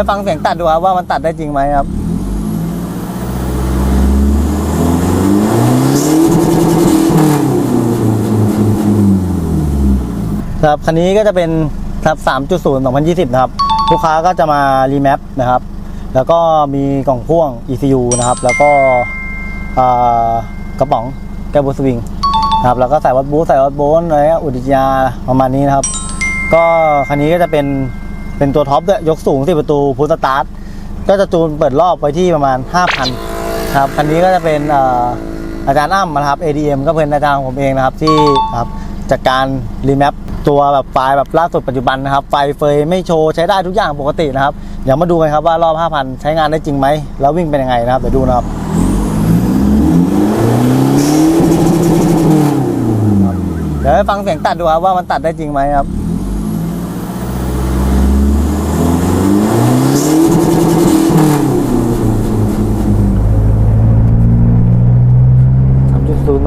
ให้ฟังเสียงตัดดูครับว่ามันตัดได้จริงไหมครับครับคันนี้ก็จะเป็นครับ3.0 2020 นะครับ ลูกค้าก็จะมารีแมปนะครับ แล้วก็มีกล่องพ่วง ECU นะครับ แล้วก็กระป๋องแก้วบูสวิงนะครับ แล้วก็ใส่วัดบูสใส่วัดโบนอะไรอุดิยาประมาณนี้นะครับ ก็คันนี้ก็จะเป็น เป็นตัวท็อปด้วยยกสูงที่ประตูพุทสตาร์ทก็จะจูนเปิดรอบไว้ที่ประมาณ 5,000ครับคันนี้ก็จะเป็นอาจารย์อ้ำนะครับ ADM ก็เป็นอาจารย์ของผมเองนะครับที่ครับจัดการรีแมปตัวแบบไฟล์แบบล่าสุดปัจจุบันนะครับ ไฟเฟยไม่โชว์ใช้ได้ทุกอย่างปกตินะครับเดี๋ยวมาดูกันครับว่ารอบ 5,000 ใช้งานได้จริงไหม แล้ววิ่งเป็นยังไงนะครับเดี๋ยวดูนะครับเดี๋ยวให้ฟังเสียงตัดดูครับว่ามันตัดได้จริงไหมครับ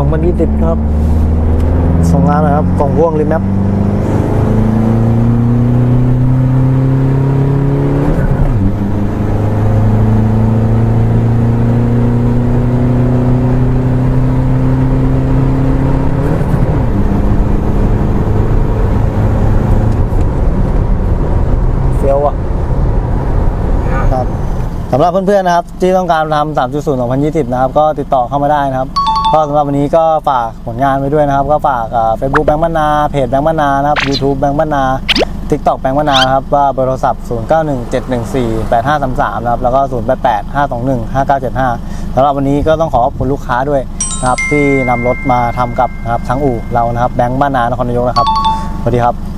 สามจุดศูนย์ของมันยี่สิบครับ ส่งงานนะครับ กล่องพ่วงรีแมปเฟียวอะครับสำหรับเพื่อนๆนะครับ ที่ต้องการทำ3.0 2020 นะครับ ก็ติดต่อเข้ามาได้นะครับ ก็สำหรับวันนี้ก็ฝากผลงานไว้ด้วยนะครับ ก็ฝากเฟซบุ๊กแบงค์มนาเพจแบงค์มนานะครับ YouTube แบงค์มนาทิกตอกแบงค์มนาครับว่าเบอร์โทรศัพท์ 0917148533นะครับแล้วก็ 0885215975สำหรับวันนี้ก็ต้องขอขอบคุณลูกค้าด้วยนะครับที่นำรถมาทำกับนะครับทั้งอู่เรานะครับแบงค์บ้านนานครนายกนะครับสวัสดีครับ